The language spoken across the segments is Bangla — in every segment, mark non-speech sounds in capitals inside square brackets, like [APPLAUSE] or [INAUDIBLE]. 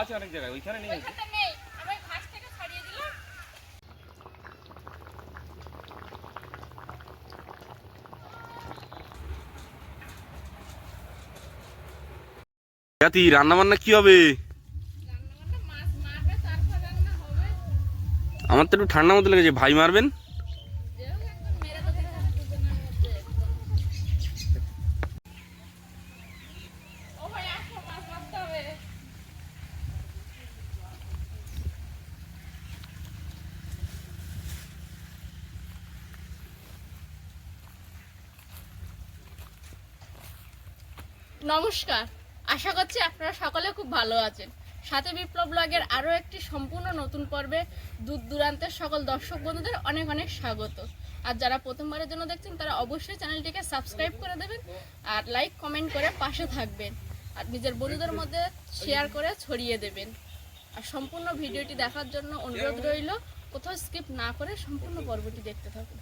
আছে অনেক জায়গায় ওইখানে নেই ওইখানটা নেই আমি ঘাস থেকে ছাড়িয়ে দিলাম। জাতি রান্না বান্না কি হবে? রান্না বান্না মাছ মারবে তারপর রান্না হবে। আমার তো একটু ঠান্ডা মতো লেগেছে ভাই মারবেন যেরকম একদম মেরে তো দিতে হবে দুজনের মধ্যে ও ভাই আসো মাছ মারতে হবে নমস্কার। আশা করছি আপনারা সকলে খুব ভালো আছেন। সাথে বিপ্লব ব্লগের আরও একটি সম্পূর্ণ নতুন পর্বে দূর দূরান্তের সকল দর্শক বন্ধুদের অনেক অনেক স্বাগত। আর যারা প্রথমবারের জন্য দেখছেন, তারা অবশ্যই চ্যানেলটিকে সাবস্ক্রাইব করে দেবেন আর লাইক, কমেন্ট করে পাশে থাকবেন আর নিজের বন্ধুদের মধ্যে শেয়ার করে ছড়িয়ে দেবেন। আর সম্পূর্ণ ভিডিওটি দেখার জন্য অনুরোধ রইল, কোথাও স্কিপ না করে সম্পূর্ণ পর্বটি দেখতে থাকুন।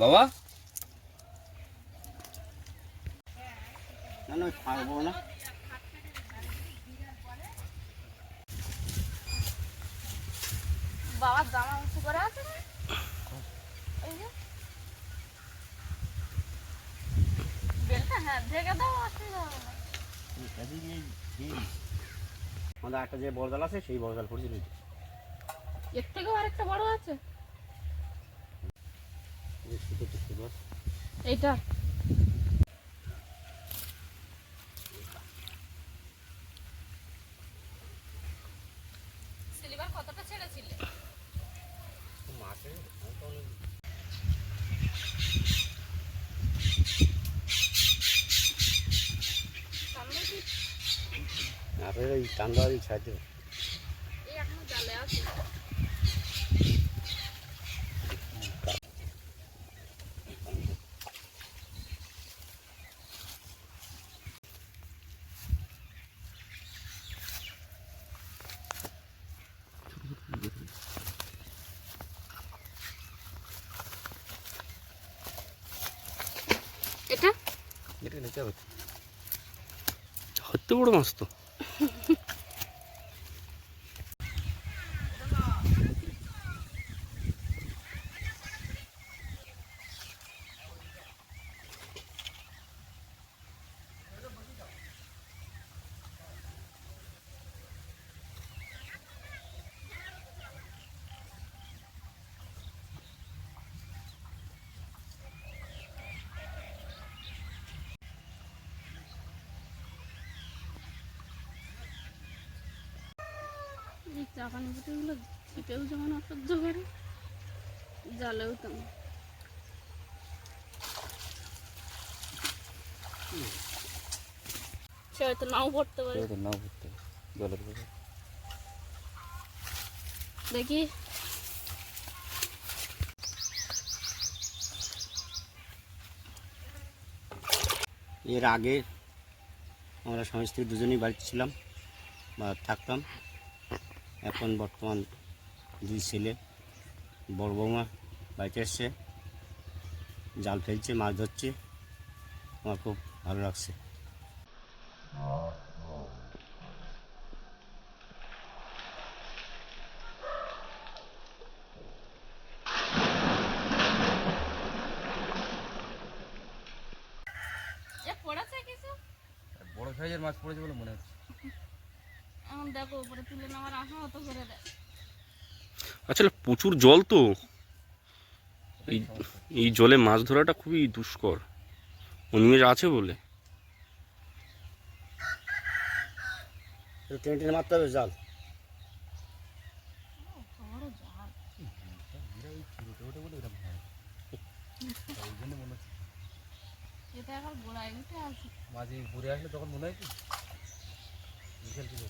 বাবা না না খাব না বাবার জামা উঁচু করে আছে না? এই যে। বেলটা হ্যাঁ ঢেকে দাও অসুবিধা হবে না আমাদের একটা যে বরজাল আছে সেই বরজাল পড়ছে নিচে। এর থেকেও আরেকটা বড় আছে এইটা। সিলিভার কতটা ছেড়েছিলে? সামনে কি? আপনার ওই চান্দাবাড়ি ছাড়তে এই এখনও জালে আছে এটা এটা নিতে হবে হতে বড় চাপানি পুঁটিগুলো ছিপেও যেমন অসহ্য করে জালেও তেমন সে হয়তো নাও পড়তে পারে। নাও জলের উপরে দেখি। এর আগে আমরা স্বামী স্ত্রী দুজনেই বাড়িতে ছিলাম বা থাকতাম। এখন বর্তমান দুই ছেলে বড় বৌমা বাড়িতে এসছে জাল ফেলছে মাছ ধরছে আমার খুব ভালো লাগছে। এ পড়েছে কিছু? বড় সাইজের মাছ পড়েছে বলে মনে হচ্ছে। এখন দেখো উপরে তুলে নেওয়ার আশা হতো করে দেয়। আসলে প্রচুর জল তো। এই এই জলে মাছ ধরাটা খুবই দুষ্কর। অনিমেষ আছে বলে। টেনে টেনে মারতে হবে জাল। এটা এখন গোড়ায় উঠে আছে মাঝে ঘুরে আসলে তখন মনে হয় কি? বিকেল ছিল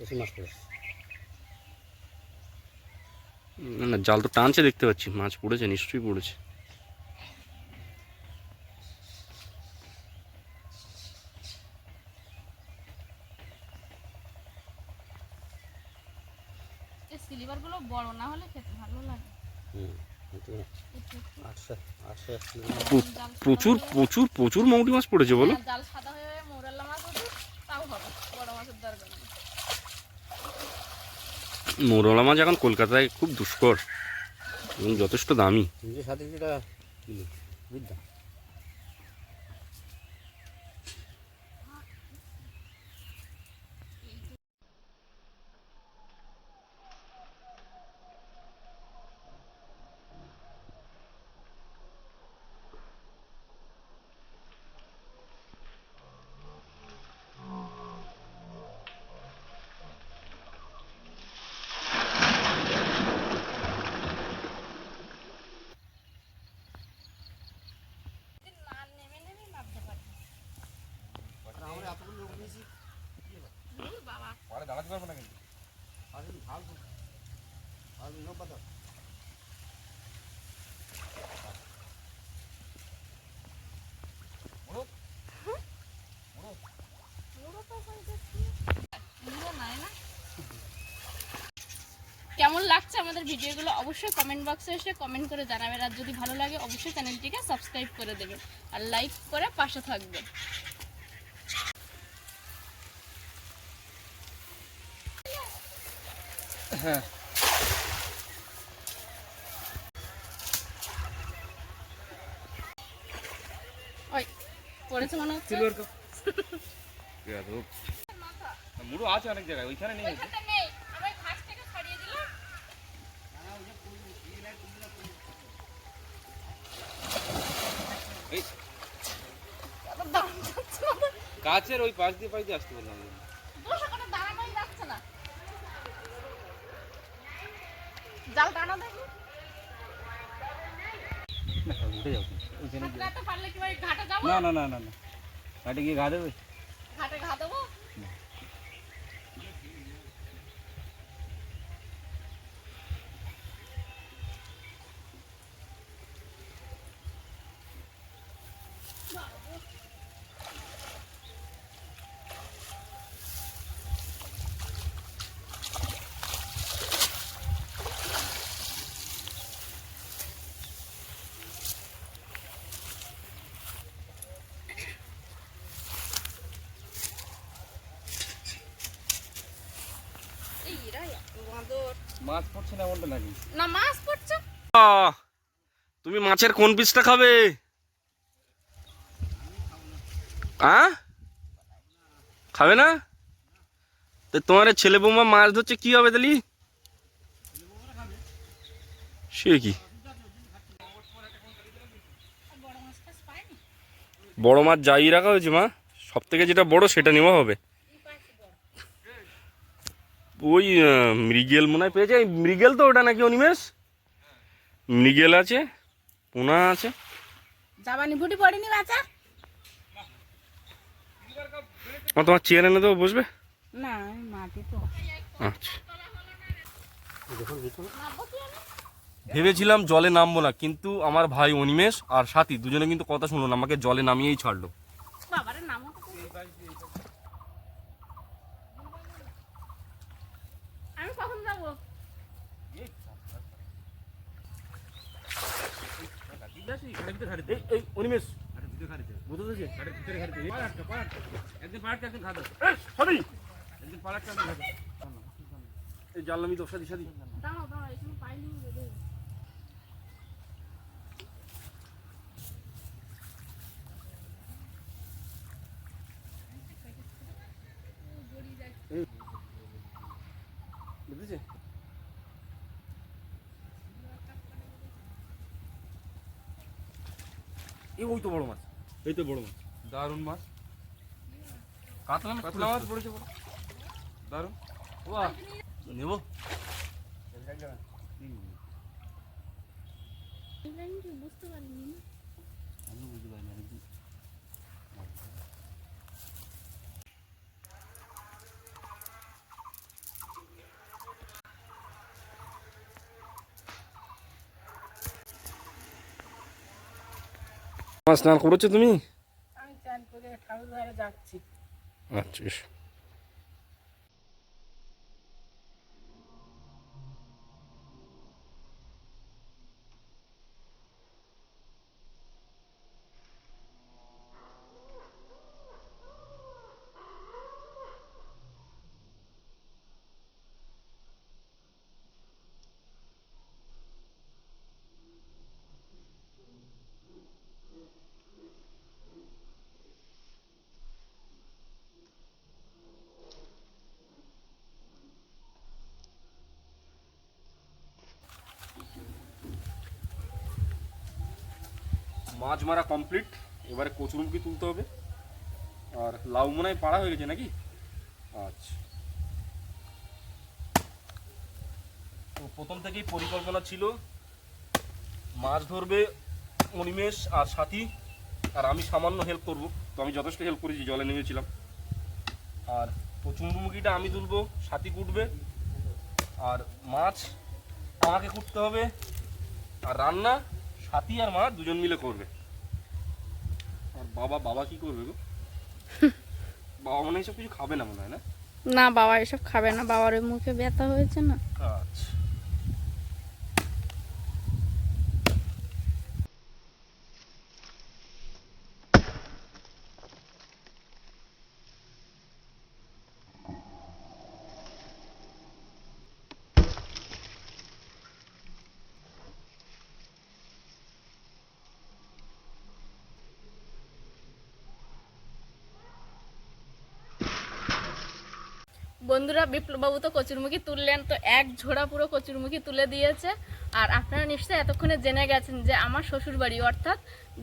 বেশি মাছ পড়েছে। না না জাল তো টানছে দেখতে পাচ্ছি মাছ পড়েছে নিশ্চয়ই পড়েছে। এই বড় না হলে খেতে ভালো লাগে। প্রচুর প্রচুর প্রচুর মৌটি মাছ পড়েছে বলো। হ্যাঁ, জাল সাদা হয়ে মোরাল্লা মাছ হতো তাও হবে বড় মাছের দরকার নেই মোরলা মাছ এখন কলকাতায় খুব দুষ্কর এবং যথেষ্ট দামি। তিনশো সাতত্রিশ টাকা কিলো বুঝলাম না নেমে নেমে নামতে পারি ধুর বাবা পরে দাঁড়াতে পারব না কিন্তু কেমন লাগছে আমাদের ভিডিওগুলো অবশ্যই কমেন্ট বক্সে এসে কমেন্ট করে জানাবেন। আর যদি ভালো লাগে অবশ্যই চ্যানেলটিকে সাবস্ক্রাইব করে দেবেন। আর লাইক করে পাশে থাকবেন। হ্যাঁ। ওই পড়েছে মনে হচ্ছে? [LAUGHS] মুড়ো আছে অনেক জায়গায় ওইখানে নেই গাছের ওই পাশ দিয়ে পাশ দিয়ে আসতে বললাম। জাল টানা দেখি না না না না না। ঘাটে গিয়ে ঘা দেবে? ঘাটে ঘা দেবো এই এরা এত বাঁদর মাছ পড়ছে না এমনটা না মাছ পড়ছে। তুমি মাছের কোন পিসটা খাবে? আ? খাবে না? তো তোমার ছেলে বৌমা মাছ ধরছে কি হবে তাহলে? সে কি? বড় মাছ টাছ বড় মাছ যাই রাখা হয়েছে মা সব থেকে যেটা বড় সেটা নেওয়া হবে। ওই মৃগেল মনে হয় পেয়েছে। মৃগেল তো ওটা নাকি অনিমেষ? মৃগেল আছে পোনা আছে। জাবানি ভুটি পড়েনি বাচ্চা? ও তোমার চেয়ার এনে দেবো বসবে? না মাটি তো। আচ্ছা। ভেবেছিলাম জলে নামবো না কিন্তু আমার ভাই অনিমেষ আর সাথী দুজনে কিন্তু কথা শুনলো না আমাকে জলে নামিয়েই ছাড়লো। বাবারে নাম আমি কখন যাব ঘাটের ভিতরে ঘাটে এই এই অনিমেষ। বুঝতে পেরেছি? একদিন পাড় একদিন সরি একদিন পাড় একদিন ঘাটে এই জানলামি তো দিশা সাদি ওই তো বড় মাছ। এই তো বড় মাছ। দারুণ মাছ। কাতলা মাছ কাতলা মাছ পড়েছে বড় দারুণ। বাহ নেব? বুঝতে পারিনি। আমি বুঝতে পারি না মাছ স্নান করেছ তুমি? আমি চান করে ঠাকুর ঘরে যাচ্ছি। আচ্ছা মাছ মারা কমপ্লিট এবারে কচুরমুখি তুলতে হবে। আর লাউ মনে পাড়া হয়ে গেছে নাকি? আচ্ছা। তো প্রথম থেকেই পরিকল্পনা ছিল, মাছ ধরবে অনিমেষ আর সাথী, আর আমি সামান্য হেল্প করব। তো আমি যথেষ্ট হেল্প করেছি, জলে নেমেছিলাম। আর কচুরমুখিটা আমি তুলবো, সাথী কুটবে। আর মাছ আমাকে কুটতে হবে। আর রান্না সাথী আর মা দুজন মিলে করবে। আর বাবা বাবা কি করবে গো? [LAUGHS] বাবা মনে হয় সব কিছু খাবে না মনে হয় না? না বাবা এসব খাবে না। বাবার ওই মুখে ব্যথা হয়েছে না। আচ্ছা। বন্ধুরা বিপ্লববাবু তো কচুরমুখী তুললেন, তো এক ঝোড়া পুরো কচুরমুখী তুলে দিয়েছে। আর আপনারা নিশ্চয়ই এতক্ষণে জেনে গেছেন যে আমার শ্বশুর বাড়ি অর্থাৎ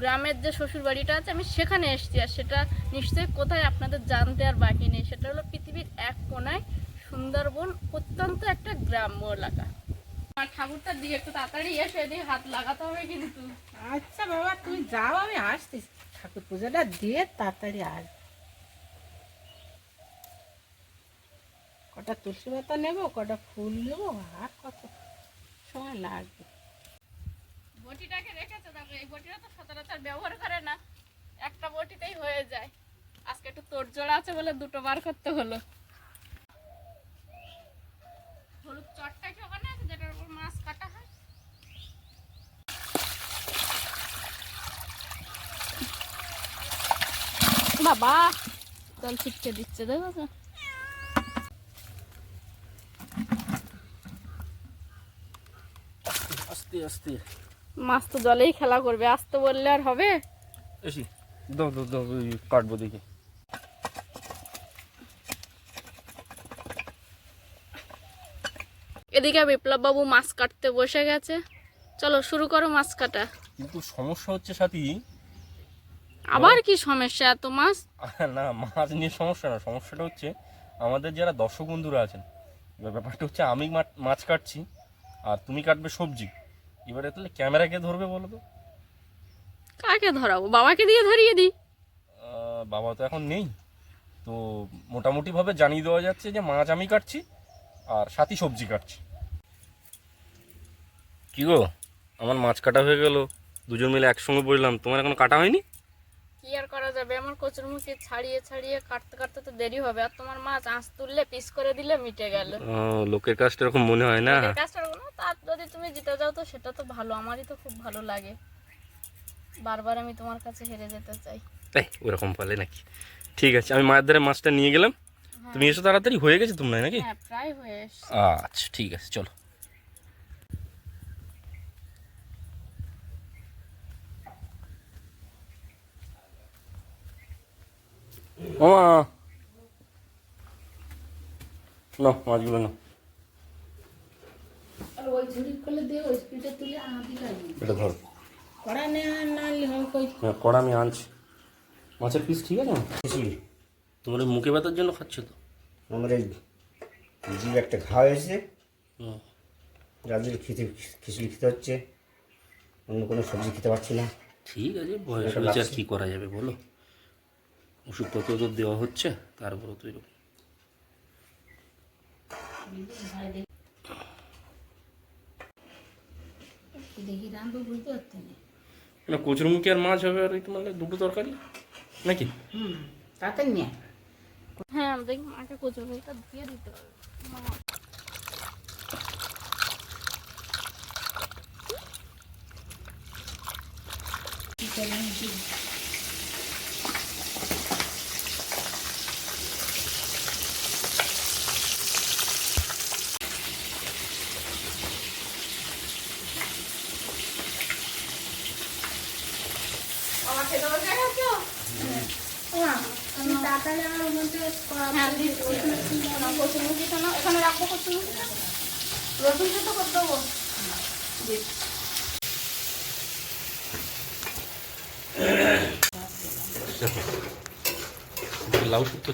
গ্রামের যে শ্বশুর বাড়িটা আছে, আমি সেখানে এসেছি। আর সেটা নিশ্চয়ই কোথায় আপনাদের জানতে আর বাকি নেই। সেটা হলো পৃথিবীর এক কোনায় সুন্দরবন, অত্যন্ত একটা গ্রাম্য এলাকা। আমার ঠাকুরটার দিকে একটু তাড়াতাড়ি এসে, এদিকে হাত লাগাতে হবে কিন্তু। আচ্ছা বাবা, তুমি যাও, আমি আসতেছি। ঠাকুর পূজাটা দিয়ে তাড়াতাড়ি আস কটা তুলসী পাতা নেব, কটা ফুল নেব, আর কত সময় লাগবে? বটিটাকে রেখেছে, দেখো, এই বটিটা তো সচরাচর ব্যবহার করে না। একটা বটিতেই হয়ে যায়। আজকে একটু তোড়জোড় আছে বলে দুটো বার করতে হলো। হলুদ চটটা আছে যেটার মাছ কাটা হয়? বাবা, জল ছিটকে দিচ্ছে দেখো তো আস্তে। মাছ তো জলেই খেলা করবে আসতে বললে আর হবে? এসি দাও দাও দাও ওই কাটবো দেখি। এদিকে বিপ্লব বাবু মাছ কাটতে বসে গেছে। চলো শুরু করো মাছ কাটা। কিন্তু সমস্যা হচ্ছে সাথী। আবার কি সমস্যা এত মাছ? না মাছ নিয়ে সমস্যা না সমস্যাটা হচ্ছে আমাদের যারা দর্শক বন্ধুরা আছেন ব্যাপারটা হচ্ছে আমি মাছ কাটছি আর তুমি কাটবে সবজি। এবারে তাহলে ক্যামেরা কে ধরবে বলো তো? কাকে ধরাবো? বাবাকে দিয়ে ধরিয়ে দিই। বাবা তো এখন নেই। তো মোটামুটিভাবে জানিয়ে দেওয়া যাচ্ছে যে মাছ আমি কাটছি আর সাথী সবজি কাটছি। কি গো? আমার মাছ কাটা হয়ে গেল। দুজন মিলে একসঙ্গে বললাম তোমার এখনও কাটা হয়নি? কি আর করা যাবে? আমার কচুর মুখে ছাড়িয়ে ছাড়িয়ে কাটতে কাটতে তো দেরি হবে। আর তোমার মাছ আঁচ তুললে পিস করে দিলে মিটে গেল। লোকের কাজটা এরকম মনে হয় না? কাজটা তার যদি তুমি জিতে যাও তো সেটা তো ভালো। আমারই তো খুব ভালো লাগে। বারবার আমি তোমার কাছে হেরে যেতে চাই। তাই ওরকম বলে নাকি? ঠিক আছে আমি মায়ের ধারে মাছটা নিয়ে গেলাম। তুমি এসো তাড়াতাড়ি হয়ে গেছে তোমরা নাকি? হ্যাঁ প্রায় হয়ে আচ্ছা ঠিক আছে চলো ও মা না মাছগুলো না আর ওই ঝুড়ি করলে দিয়ে ওই স্পিডে তুলে আনাতে লাগবে। এটা ধরো। কড়া না নিলে হবে কই? হ্যাঁ কড়া আমি আনছি। মাছের পিস ঠিক আছে খিচুড়ি তোমার মুখে ব্যথার জন্য খাচ্ছ তো? আমার এই জিভ একটা ঘা হয়েছে। খেতে খিচুড়ি খেতে হচ্ছে। অন্য কোনো সবজি খেতে পারছি না। ঠিক আছে বয়স আর লাগছে। কী করা যাবে বলো? ওষুধপত্র তো দেওয়া হচ্ছে তারপরে তো এরকম। না। কচুর মুখে আর মাছ হবে আর ওই তোমার দুটো তরকারি? নাকি? হুম তাড়াতাড়ি নিয়ে হ্যাঁ দেখি মাকে কচুর মুখটা দিয়ে দিতে হবে মা আমার খেতে বসে গেছো তুমি তাড়াতাড়ি আমার মধ্যে হ্যাঁ দিচ্ছি কচুরমুখী শোনো এখানে রাখব কচুরমুখীটা রসুন সেদ্ধ করে দেবো? লাউ শুক্তো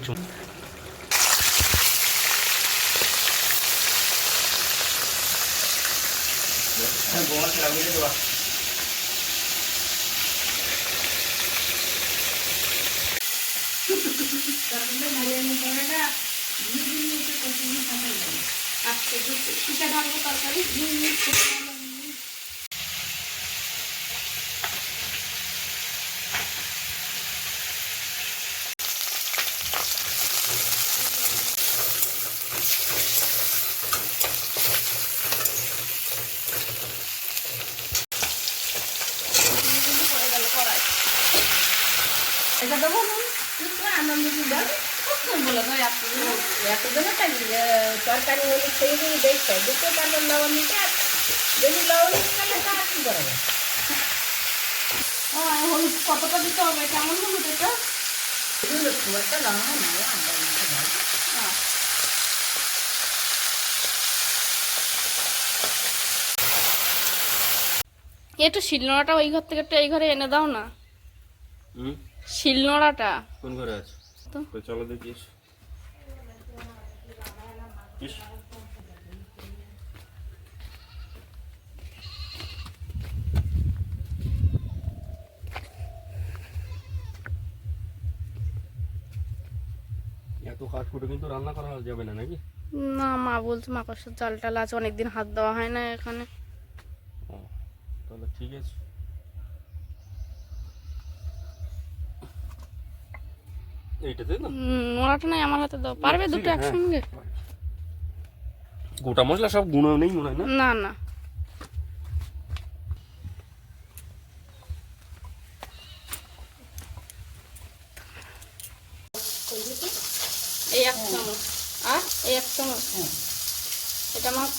আচ্ছা পিঠা ঢালবো তরকারি? এটা দেবো নুন আনন্দ দাও খুব নুন বলে ভাই আপনি এতদিনও তাই তরকারি হলে সেই দিন দেখতে দেখতে তারপর লবণ দিতে আর যদি লবণ দিতে তাহলে তা আর কি করা যায় ও হলুদ কতটা দিতে হবে কেমন হলুদ এটা? খুব একটা লবণ হয় না আমরা একটু শিলনোড়াটা ওই ঘর থেকে একটু এই ঘরে এনে দাও না। হুম? শিলনোড়াটা? কোন ঘরে আছে? তো। চলো দেখি। এত কাঠ করে কিন্তু রান্না করা যাবে না নাকি? না মা বলছে মাকড়সার জাল টাল আছে অনেকদিন হাত দেওয়া হয় না এখানে। তাহলে ঠিক আছে। এইটাতে না? নোড়াটা নাই আমার হাতে দাও পারবে দুটো হ্যাঁ। একসঙ্গে? গোটা মশলা সব গুঁড়ো নেই মনে হয় না? না না এই এক চামচ আর এই এক চামচ হ্যাঁ এটা মাছের মশলা না মশলা দিতে দেওয়া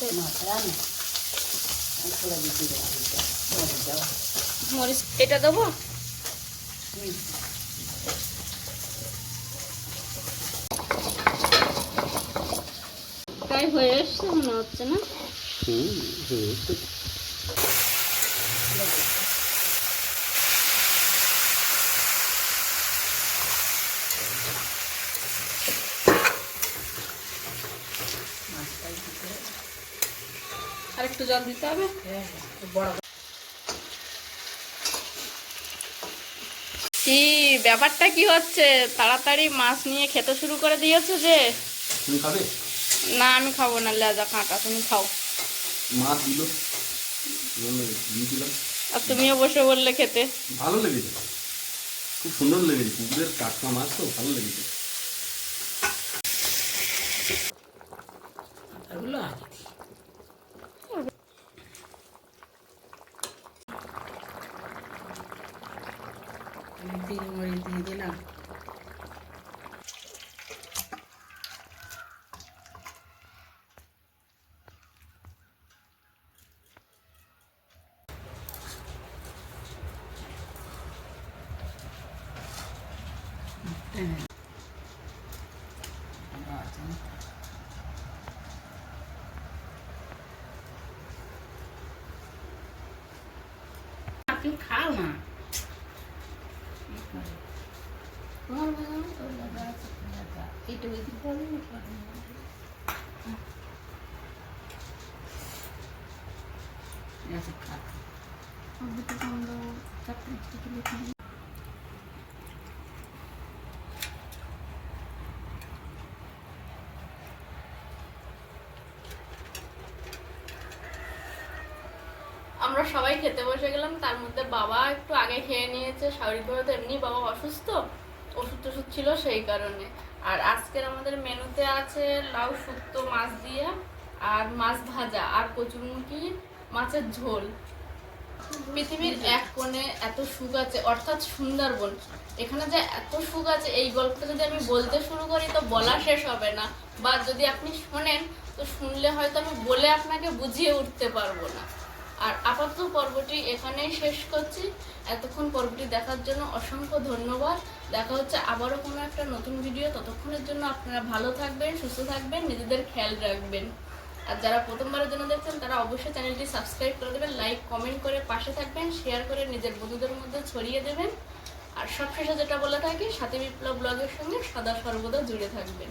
মরিচ এটা দেবো? তাই হয়ে এসছে মনে হচ্ছে না? হুম জল দিতে হবে? বড় কি ব্যাপারটা কি হচ্ছে? তাড়াতাড়ি মাছ নিয়ে খেতে শুরু করে দিয়েছ যে? তুমি খাবে? না আমি খাব না লেজা কাঁটা তুমি খাও। মাছ দিল। আর তুমিও বসে বললে খেতে। ভালো লেগেছে। খুব সুন্দর লেগেছে। পুকুরের টাটকা মাছ তো ভালো লেগেছে। তিন মরিচ দিয়ে দিলাম আপনি খাও না তোমার বাবা তোর দাদা আছে, তোর দাদা। এইটা ওই দিকে বলো না, বলো না। ঠিক আছে, খা। আমরা সবাই খেতে বসে গেলাম তার মধ্যে বাবা একটু আগে খেয়ে নিয়েছে। স্বাভাবিকভাবে তো এমনি বাবা অসুস্থ ওষুধ টষুধ ছিল সেই কারণে। আর আজকের আমাদের মেনুতে আছে লাউ শুক্তো মাছ দিয়ে আর মাছ ভাজা আর কচুরমুখী মাছের ঝোল। পৃথিবীর এক কোণে এত সুখ আছে, অর্থাৎ সুন্দরবন। এখানে যে এত সুখ আছে, এই গল্পটা যদি আমি বলতে শুরু করি তো বলা শেষ হবে না। বা যদি আপনি শোনেন, তো শুনলে হয়তো আমি বলে আপনাকে বুঝিয়ে উঠতে পারব না। আর আপাতত পর্বটি এখানেই শেষ করছি। এতক্ষণ পর্বটি দেখার জন্য অসংখ্য ধন্যবাদ। দেখা হচ্ছে আবারও কোনো একটা নতুন ভিডিও ততক্ষণের জন্য আপনারা ভালো থাকবেন, সুস্থ থাকবেন, নিজেদের খেয়াল রাখবেন। আর যারা প্রথমবারের জন্য দেখছেন, তারা অবশ্যই চ্যানেলটি সাবস্ক্রাইব করে দেবেন লাইক কমেন্ট করে পাশে থাকবেন শেয়ার করে নিজের বন্ধুদের মধ্যে ছড়িয়ে দেবেন। আর সবশেষে যেটা বলে থাকি, সাথে বিপ্লব ব্লগের সঙ্গে সদা সর্বদা জুড়ে থাকবেন।